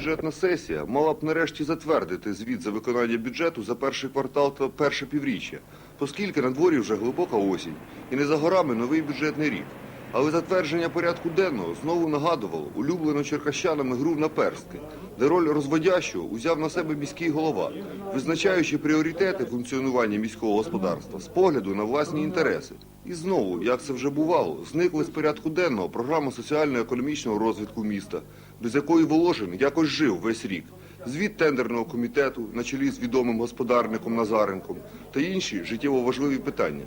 бюджетна сесія мала б нарешті затвердити звіт за виконання бюджету за перший квартал та перше півріччя, оскільки на дворі вже глибока осінь і не за горами новий бюджетний рік. Але затвердження порядку денного знову нагадувало улюблену черкащанами гру на перстки, де роль розводящого узяв на себе міський голова, визначаючи пріоритети функціонування міського господарства з погляду на власні інтереси. І знову, як це вже бувало, зникли з порядку денного програма соціально-економічного розвитку міста, без якої Волошин якось жив весь рік. Звіт тендерного комітету на чолі з відомим господарником Назаренком та інші життєво важливі питання.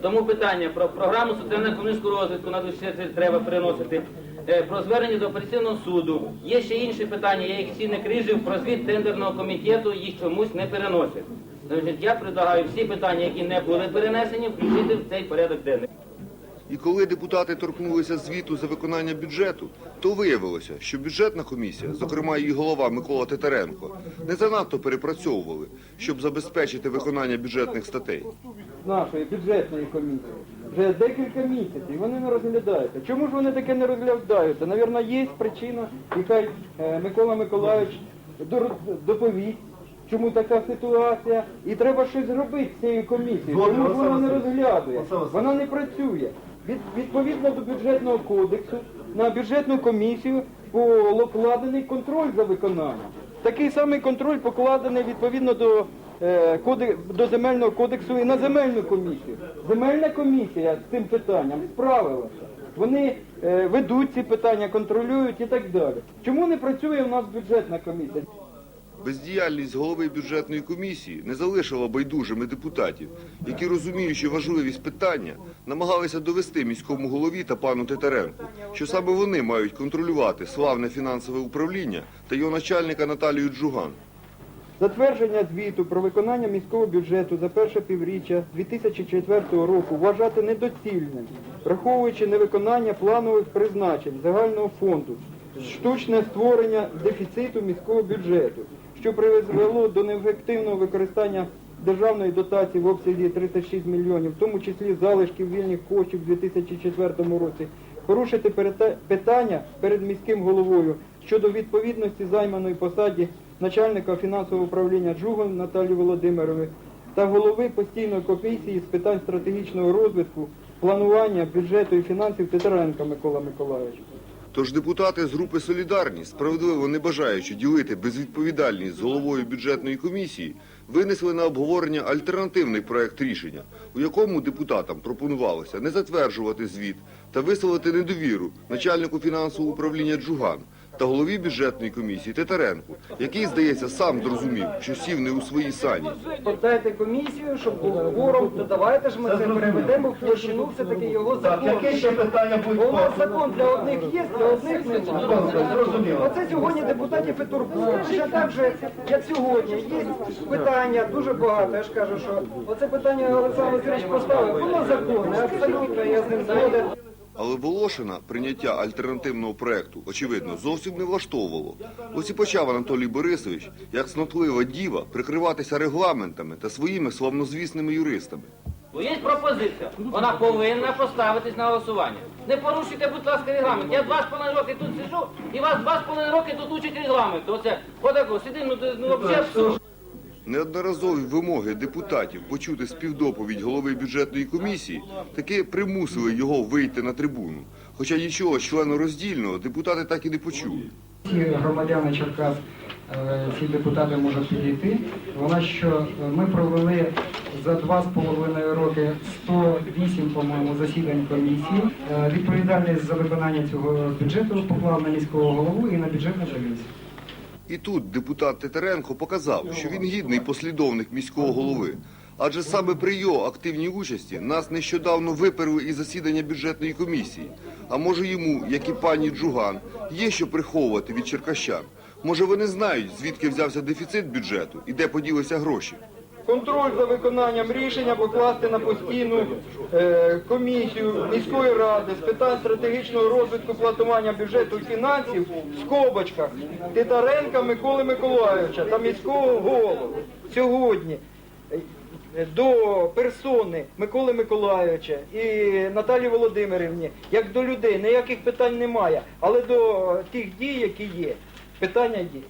Тому питання про програму соціально-економічного розвитку на це треба переносити. Е, Про звернення до операційного суду. Є ще інші питання, я їх всі не крижив. Про звіт тендерного комітету їх чомусь не переносять. Значить, я предлагаю всі питання, які не були перенесені, включити в цей порядок денний. І коли депутати торкнулися звіту за виконання бюджету, то виявилося, що бюджетна комісія, зокрема її голова Микола Титаренко, не занадто перепрацьовували, щоб забезпечити виконання бюджетних статей. нашої бюджетної комісії вже декілька місяців. Вони не розглядаються. Чому ж вони таке не розглядаються? Навірно, є причина, і хай е, Микола Миколайович дор- доповість. Чому така ситуація? І треба щось зробити з цією комісією. Чому ж вона не розглядує? Вона не працює. Від, відповідно до бюджетного кодексу на бюджетну комісію покладений контроль за виконанням. Такий самий контроль покладений відповідно до, е, коде- до земельного кодексу і на земельну комісію. Земельна комісія з цим питанням справилася. Вони е, ведуть ці питання, контролюють і так далі. Чому не працює у нас бюджетна комісія? Бездіяльність голови бюджетної комісії не залишила байдужими депутатів, які, розуміючи важливість питання, намагалися довести міському голові та пану Титаренку, що саме вони мають контролювати славне фінансове управління та його начальника Наталію Джуган. Затвердження звіту про виконання міського бюджету за перше півріччя 2004 року вважати недоцільним, враховуючи невиконання планових призначень загального фонду, штучне створення дефіциту міського бюджету, що призвело до неефективного використання державної дотації в обсязі 36 мільйонів, в тому числі залишків вільних коштів у 2004 році, порушити питання перед міським головою щодо відповідності займаної посаді начальника фінансового управління Джугон Наталії Володимирової та голови постійної комісії з питань стратегічного розвитку, планування бюджету і фінансів Титаренка Микола Миколайович. Тож депутати з групи Солідарність, справедливо не бажаючи ділити безвідповідальність з головою бюджетної комісії, винесли на обговорення альтернативний проект рішення, у якому депутатам пропонувалося не затверджувати звіт та висловити недовіру начальнику фінансового управління Джуган та голові бюджетної комісії Титаренку, який, здається, сам зрозумів, що сів не у своїй сані. Подайте комісію, щоб був кворум, то давайте ж ми це переведемо в площину, все-таки його закон. Яке ще питання будуть у нас закон для одних є, для одних немає. Зрозуміло. Оце сьогодні депутатів і турбує. Точно так же, як сьогодні, є питання дуже багато. Я ж кажу, що оце питання Олександр Васильович поставив, воно законне, абсолютно, я з ним згоден. Але Волошина прийняття альтернативного проекту, очевидно, зовсім не влаштовувало. Ось і почав Анатолій Борисович, як цнотлива діва, прикриватися регламентами та своїми славнозвісними юристами. Є пропозиція, вона повинна поставитись на голосування. Не порушуйте, будь ласка, регламент. Я два з половиною роки тут сиджу, і вас два з половиною роки тут учать регламент. Оце, отако, сиди, ну, ну, взагалі. Неодноразові вимоги депутатів почути співдоповідь голови бюджетної комісії таки примусили його вийти на трибуну. Хоча нічого членороздільного депутати так і не почули. Громадяни Черкас, е, ці депутати можуть підійти. Вона що е, ми провели за два з половиною роки 108, по-моєму, засідань комісії. Е, Відповідальність за виконання цього бюджету поклав на міського голову і на бюджетну комісію. І тут депутат Тетеренко показав, що він гідний послідовник міського голови. Адже саме при його активній участі нас нещодавно виперли із засідання бюджетної комісії. А може йому, як і пані Джуган, є що приховувати від черкащан? Може вони знають, звідки взявся дефіцит бюджету і де поділися гроші? Контроль за виконанням рішення покласти на постійну е, комісію міської ради з питань стратегічного розвитку планування бюджету і фінансів в скобочках Титаренка Миколи Миколайовича та міського голову сьогодні. е, До персони Миколи Миколайовича і Наталі Володимирівні, як до людей, ніяких питань немає, але до тих дій, які є. Питання є.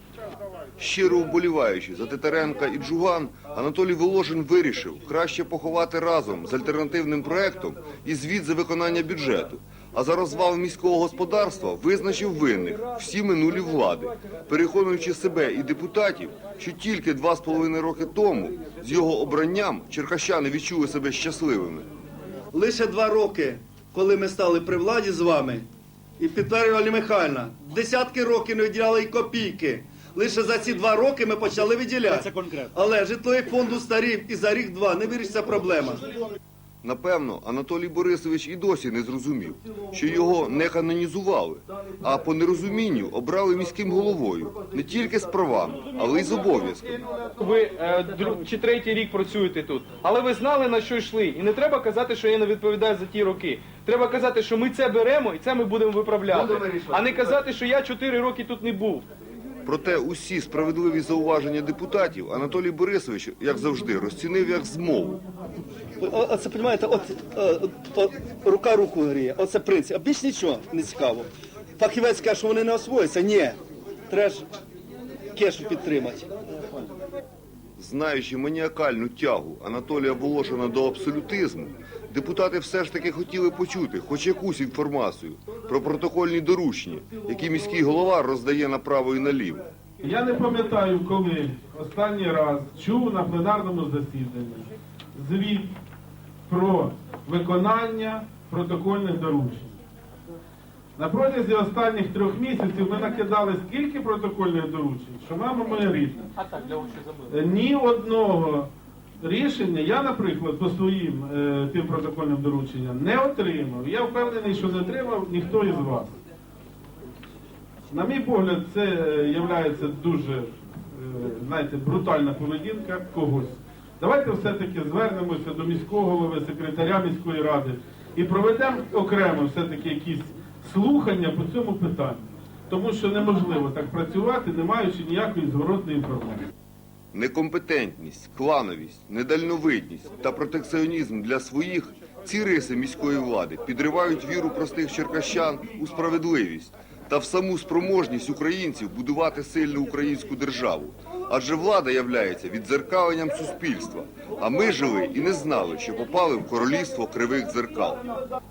Щиро вболіваючи за Титаренка і Джуган, Анатолій Воложин вирішив краще поховати разом з альтернативним проектом і звіт за виконання бюджету. А за розвал міського господарства визначив винних всі минулі влади, переконуючи себе і депутатів, що тільки два з половиною роки тому з його обранням черкащани відчули себе щасливими. Лише два роки, коли ми стали при владі з вами, і підтверджували Михайлівна, десятки років не виділяли і копійки. Лише за ці два роки ми почали виділяти. Це конкретно. Але житловий фонд устарів і за рік-два не вирішиться проблема. Напевно, Анатолій Борисович і досі не зрозумів, що його не канонізували, а по нерозумінню обрали міським головою не тільки з правами, але й з обов'язками. Ви е, дру- чи третій рік працюєте тут, але ви знали на що йшли. І не треба казати, що я не відповідаю за ті роки. Треба казати, що ми це беремо і це ми будемо виправляти, а не казати, що я чотири роки тут не був. Проте усі справедливі зауваження депутатів Анатолій Борисович, як завжди, розцінив як змову. Оце, розумієте, от, от, от, рука руку гріє. Оце принцип. А більш нічого не цікаво. Фахівець каже, що вони не освоюються. Ні. Треба ж кешу підтримати. Знаючи маніакальну тягу Анатолія Волошина до абсолютизму, депутати все ж таки хотіли почути хоч якусь інформацію про протокольні доручення, які міський голова роздає направо і наліво. Я не пам'ятаю, коли останній раз чув на пленарному засіданні звіт про виконання протокольних доручень. На протязі останніх трьох місяців ми накидали скільки протокольних доручень, що мама моя рідна. А так, для забили. Ні одного рішення я, наприклад, по своїм е, тим протокольним дорученням не отримав. Я впевнений, що не отримав ніхто із вас. На мій погляд, це є дуже е, знаєте, брутальна поведінка когось. Давайте все-таки звернемося до міського голови, секретаря міської ради і проведемо окремо все-таки якісь слухання по цьому питанню. Тому що неможливо так працювати, не маючи ніякої зворотної інформації. Некомпетентність, клановість, недальновидність та протекціонізм для своїх ці риси міської влади підривають віру простих черкащан у справедливість та в саму спроможність українців будувати сильну українську державу. Адже влада являється віддзеркаленням суспільства. А ми жили і не знали, що попали в королівство кривих дзеркал.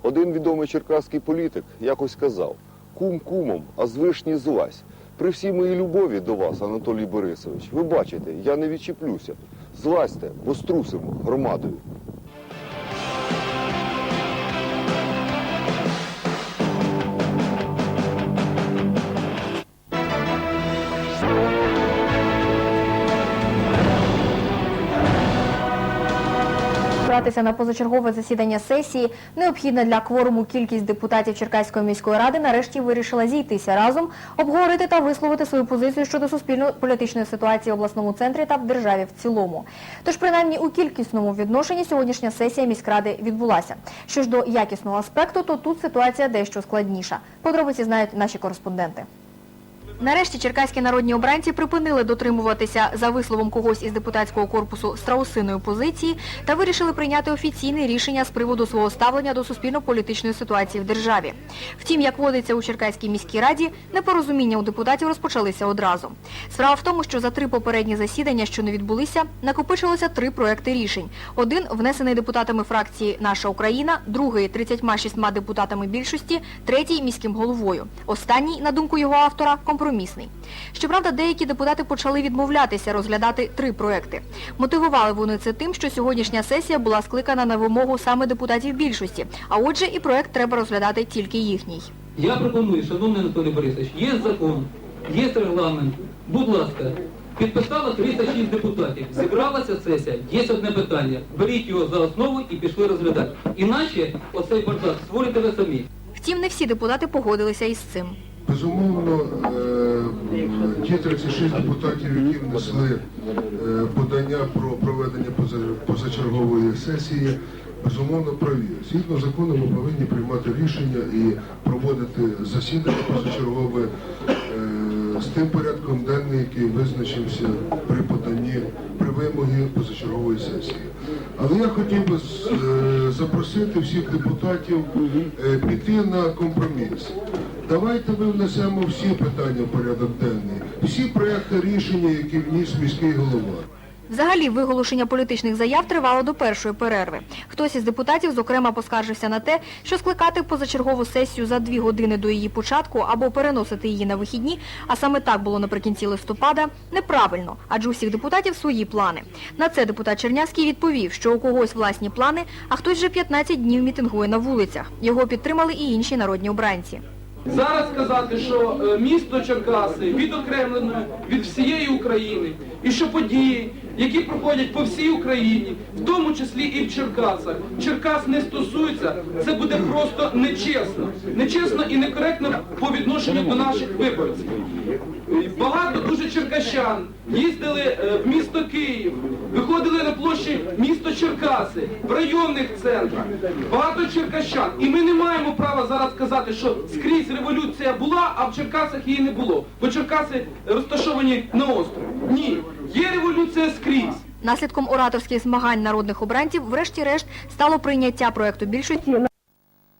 Один відомий черкаський політик якось сказав: кум кумом, а з вишні злазь. При всій моїй любові до вас, Анатолій Борисович, ви бачите, я не відчіплюся. Злазьте, бо струсимо громадою. Братися на позачергове засідання сесії необхідна для кворуму кількість депутатів Черкаської міської ради нарешті вирішила зійтися разом, обговорити та висловити свою позицію щодо суспільно-політичної ситуації в обласному центрі та в державі в цілому. Тож, принаймні у кількісному відношенні сьогоднішня сесія міськради відбулася. Що ж до якісного аспекту, то тут ситуація дещо складніша. Подробиці знають наші кореспонденти. Нарешті черкаські народні обранці припинили дотримуватися за висловом когось із депутатського корпусу страусиної позиції та вирішили прийняти офіційне рішення з приводу свого ставлення до суспільно-політичної ситуації в державі. Втім, як водиться у Черкаській міській раді, непорозуміння у депутатів розпочалися одразу. Справа в тому, що за три попередні засідання, що не відбулися, накопичилося три проекти рішень. Один внесений депутатами фракції Наша Україна, другий 36 депутатами більшості, третій міським головою. Останній, на думку його автора, компромісний. Щоправда, деякі депутати почали відмовлятися розглядати три проекти. Мотивували вони це тим, що сьогоднішня сесія була скликана на вимогу саме депутатів більшості, а отже, і проект треба розглядати тільки їхній. Я пропоную, шановний Анатолій Борисович, є закон, є регламент. Будь ласка, підписало 306 депутатів. Зібралася сесія, є одне питання. Беріть його за основу і пішли розглядати. Іначе оцей бардак створите ви самі. Втім, не всі депутати погодилися із цим. Безумовно, е, ті 36 депутатів, які внесли е, подання про проведення позачергової сесії, безумовно праві. Згідно закону ми повинні приймати рішення і проводити засідання позачергове е, з тим порядком денним, який визначився при поданні при вимогі позачергової сесії. Але я хотів би е, запросити всіх депутатів піти на компроміс. Давайте ми внесемо всі питання в порядок денний. Всі проекти рішення, які вніс міський голова. Взагалі, виголошення політичних заяв тривало до першої перерви. Хтось із депутатів, зокрема, поскаржився на те, що скликати позачергову сесію за дві години до її початку або переносити її на вихідні, а саме так було наприкінці листопада, неправильно, адже у всіх депутатів свої плани. На це депутат Чернявський відповів, що у когось власні плани, а хтось вже 15 днів мітингує на вулицях. Його підтримали і інші народні обранці. Зараз сказати, що е, місто Черкаси відокремлено від всієї України, і що події, які проходять по всій Україні, в тому числі і в Черкасах, Черкас не стосуються, це буде просто нечесно. Нечесно і некоректно по відношенню до наших виборців. Багато дуже черкащан їздили е, в місто Київ, виходили на площі місто Черкаси, в районних центрах. Багато черкащан. І ми не маємо права зараз сказати, що скрізь революція була, а в Черкасах її не було. Бо Черкаси розташовані на острові. Ні, є революція скрізь. Наслідком ораторських змагань народних обранців, врешті-решт, стало прийняття проекту більшості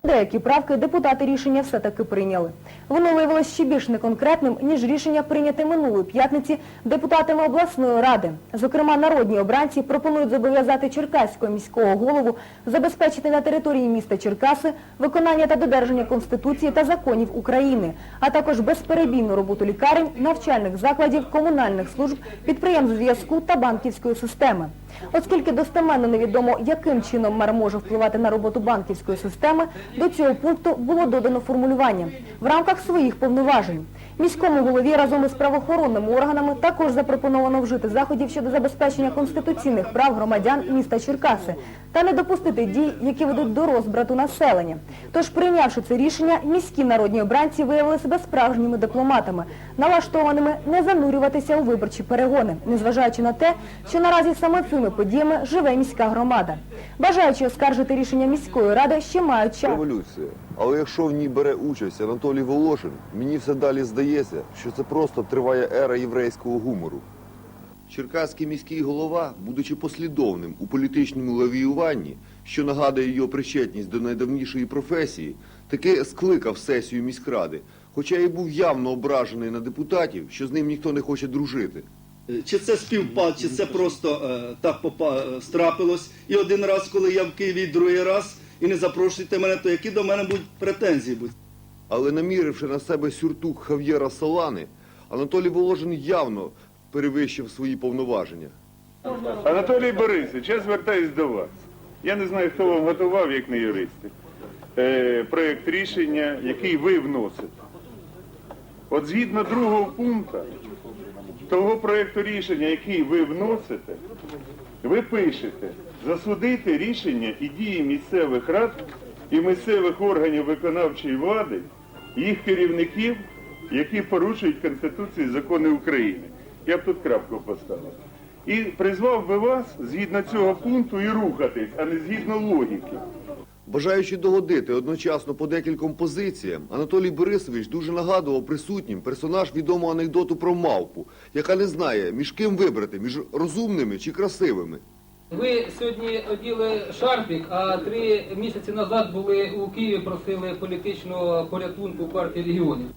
Деякі правки депутати рішення все-таки прийняли. Воно виявилось ще більш неконкретним, ніж рішення прийняте минулої п'ятниці депутатами обласної ради. Зокрема, народні обранці пропонують зобов'язати Черкаського міського голову забезпечити на території міста Черкаси виконання та додержання Конституції та законів України, а також безперебійну роботу лікарень, навчальних закладів, комунальних служб, підприємств зв'язку та банківської системи. Оскільки достеменно невідомо, яким чином мер може впливати на роботу банківської системи, до цього пункту було додано формулювання в рамках своїх повноважень. Міському голові разом із правоохоронними органами також запропоновано вжити заходів щодо забезпечення конституційних прав громадян міста Черкаси та не допустити дій, які ведуть до розбрату населення. Тож, прийнявши це рішення, міські народні обранці виявили себе справжніми дипломатами, налаштованими не занурюватися у виборчі перегони, незважаючи на те, що наразі саме цими подіями живе міська громада. Бажаючи оскаржити рішення міської ради, ще мають час. Але якщо в ній бере участь Анатолій Волошин, мені все далі здається, що це просто триває ера єврейського гумору. Черкаський міський голова, будучи послідовним у політичному лавіюванні, що нагадує його причетність до найдавнішої професії, таки скликав сесію міськради, хоча і був явно ображений на депутатів, що з ним ніхто не хоче дружити. Е, Чи це співпад, чи це просто е, так попа- е, страпилось. І один раз, коли я в Києві, другий раз, і не запрошуйте мене, то які до мене будуть претензії будуть? Але наміривши на себе сюртук Хав'єра Салани, Анатолій Воложин явно перевищив свої повноваження. Анатолій Борисович, я звертаюсь до вас. Я не знаю, хто вам готував, як не юристи, е, проєкт рішення, який ви вносите. От згідно другого пункту того проєкту рішення, який ви вносите, ви пишете засудити рішення і дії місцевих рад і місцевих органів виконавчої влади, їх керівників, які порушують Конституцію і закони України. Я б тут крапку поставив. І призвав би вас згідно цього пункту і рухатись, а не згідно логіки. Бажаючи догодити одночасно по декільком позиціям, Анатолій Борисович дуже нагадував присутнім персонаж відомого анекдоту про мавпу, яка не знає, між ким вибрати, між розумними чи красивими. Ви сьогодні оділи шарфік, а три місяці назад були у Києві, просили політичного порятунку партії регіонів.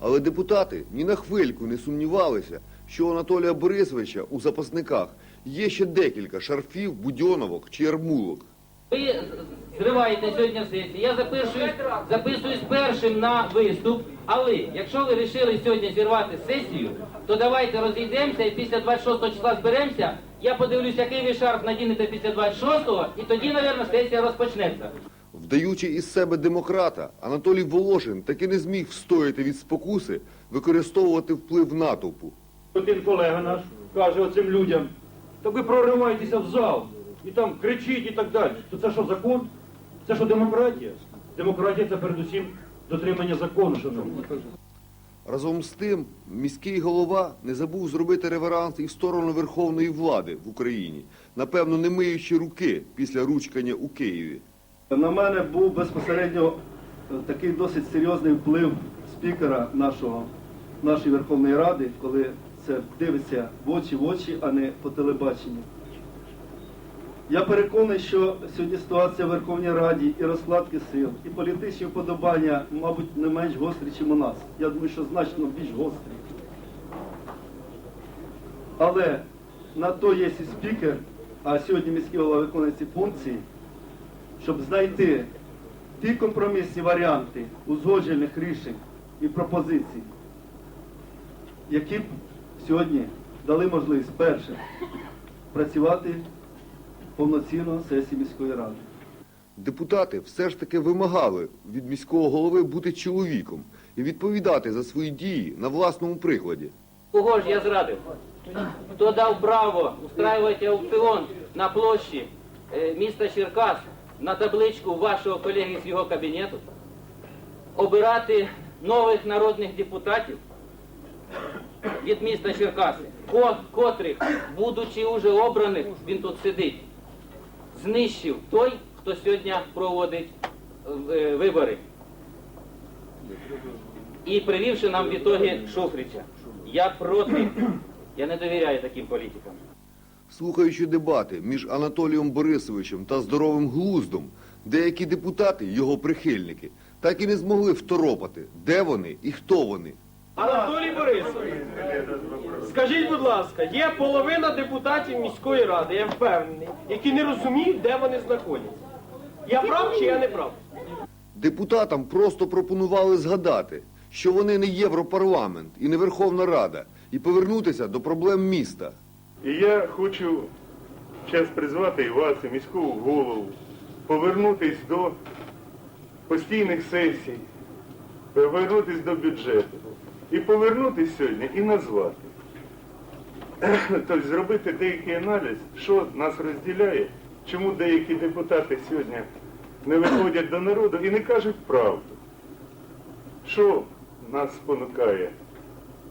Але депутати ні на хвильку не сумнівалися, що у Анатолія Борисовича у запасниках є ще декілька шарфів, будьоновок чи ярмулок. Ви зриваєте сьогодні сесію. Я записуюсь, записуюсь першим на виступ. Але якщо ви вирішили сьогодні зірвати сесію, то давайте розійдемося і після 26 числа зберемося. Я подивлюсь, який ви шарф надінете після 26-го, і тоді, мабуть, сесія розпочнеться. Вдаючи із себе демократа, Анатолій Волошин таки не зміг встояти від спокуси використовувати вплив натовпу. Один колега наш каже оцим людям, так ви прориваєтеся в зал і там кричіть і так далі. То це що закон? Це що демократія? Демократія це передусім дотримання закону, шановні. Разом з тим, міський голова не забув зробити реверанс і в сторону верховної влади в Україні, напевно, не миючи руки після ручкання у Києві. На мене був безпосередньо е, такий досить серйозний вплив спікера нашого, нашої Верховної Ради, коли це дивиться в очі в очі, а не по телебаченню. Я переконаний, що сьогодні ситуація в Верховній Раді і розкладки сил, і політичні вподобання, мабуть, не менш гострі, ніж у нас. Я думаю, що значно більш гострі. Але на то є і спікер, а сьогодні міський голова виконує ці функції, щоб знайти ті компромісні варіанти узгоджених рішень і пропозицій, які б сьогодні дали можливість перше працювати повноцінно сесії міської ради. Депутати все ж таки вимагали від міського голови бути чоловіком і відповідати за свої дії на власному прикладі. Кого ж я зрадив? Хто дав право устраювати аукціон на площі е, міста Черкас на табличку вашого колеги з його кабінету? Обирати нових народних депутатів від міста Черкаси, котрих, будучи уже обраних, він тут сидить, знищив той, хто сьогодні проводить е, вибори. І привівши нам в ітогі Шуфрича. Я проти, я не довіряю таким політикам. Слухаючи дебати між Анатолієм Борисовичем та здоровим глуздом, деякі депутати, його прихильники, так і не змогли второпати, де вони і хто вони. Анатолій Борисович, скажіть, будь ласка, є половина депутатів міської ради, я впевнений, які не розуміють, де вони знаходяться. Я прав чи я не прав? Депутатам просто пропонували згадати, що вони не Європарламент і не Верховна Рада, і повернутися до проблем міста. І я хочу зараз призвати і вас, і міського голову, повернутись до постійних сесій, повернутись до бюджету. І повернутись сьогодні і назвати. Тобто зробити деякий аналіз, що нас розділяє, чому деякі депутати сьогодні не виходять до народу і не кажуть правду. Що нас спонукає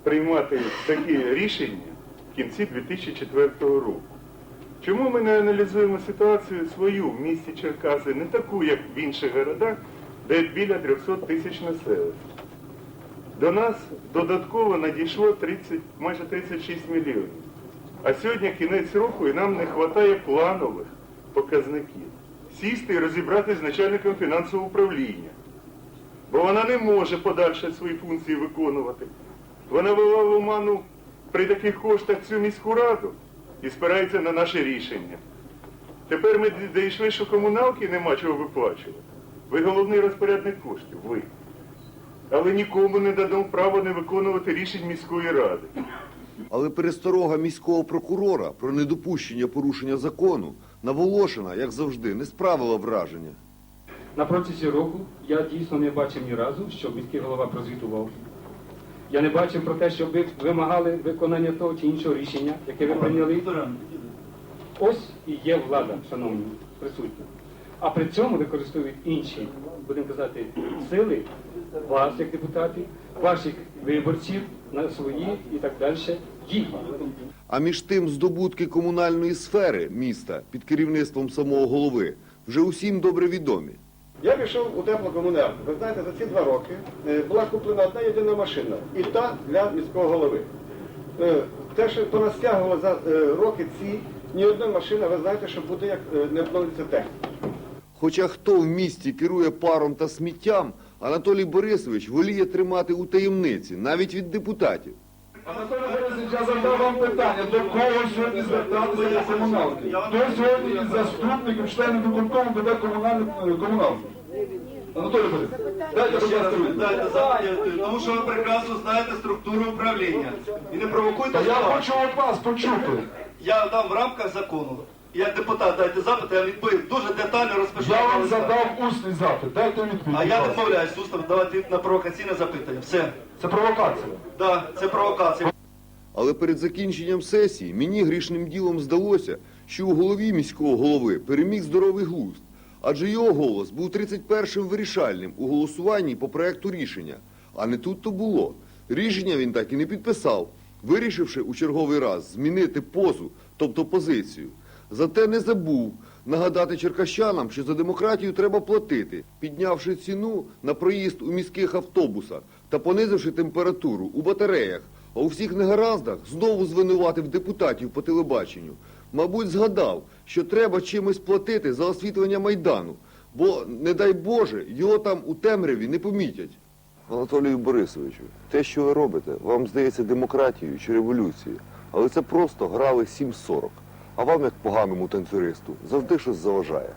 приймати такі рішення в кінці 2004 року? Чому ми не аналізуємо ситуацію свою в місті Черкаси, не таку, як в інших городах, де біля 300 тисяч населення? До нас додатково надійшло 30, майже 36 мільйонів. А сьогодні кінець року і нам не вистачає планових показників. Сісти і розібратися з начальником фінансового управління. Бо вона не може подальше свої функції виконувати. Вона вела в оману при таких коштах цю міську раду і спирається на наше рішення. Тепер ми дійшли, що комуналки нема чого виплачувати. Ви головний розпорядник коштів, ви. Але нікому не дадемо права не виконувати рішень міської ради. Але пересторога міського прокурора про недопущення порушення закону Наволошина, як завжди, не справила враження. На протязі року я дійсно не бачив ні разу, щоб міський голова прозвітував. Я не бачив про те, щоб ви вимагали виконання того чи іншого рішення, яке ви прийняли. Ось і є влада, шановні, присутні. А при цьому використовують інші, будемо казати, сили, як депутатів, ваших виборців на свої і так далі дії. А між тим здобутки комунальної сфери міста під керівництвом самого голови вже усім добре відомі. Я пішов у теплокомунерго. Ви знаєте, за ці два роки е, була куплена одна єдина машина. І та для міського голови. Е, Те, що понастягувало за е, роки ці, ні одна машина, ви знаєте, що буде, як не обновиться техніка. Хоча хто в місті керує паром та сміттям, Анатолій Борисович воліє тримати у таємниці, навіть від депутатів. Анатолій Борисович, я задав вам питання, до кого сьогодні звертатися до комуналки? Хто сьогодні із заступників, членів виконкому веде комунальну комуналку? Анатолій Борисович, дайте, будь ласка. Дайте запит, тому що ви прекрасно знаєте структуру управління. І не провокуйте. Та я хочу від вас почути. Я дам в рамках закону. Як депутат дайте запит, я відповім. Дуже детально розпишу. Я вам задав усний запит, дайте відповідь. А я відмовляюсь усно давати на провокаційне запитання. Все. Це провокація. Так, це провокація. Але перед закінченням сесії мені грішним ділом здалося, що у голові міського голови переміг здоровий глузд, адже його голос був 31-м вирішальним у голосуванні по проекту рішення. А не тут то було. Рішення він так і не підписав, вирішивши у черговий раз змінити позу, тобто позицію. Зате не забув нагадати черкащанам, що за демократію треба платити, піднявши ціну на проїзд у міських автобусах та понизивши температуру у батареях, а у всіх негараздах знову звинуватив депутатів по телебаченню. Мабуть, згадав, що треба чимось платити за освітлення Майдану, бо, не дай Боже, його там у темряві не помітять. Анатолію Борисовичу, те, що ви робите, вам здається демократією чи революцією. Але це просто грали 7.40. А вам, як поганому танцюристу, завжди щось заважає.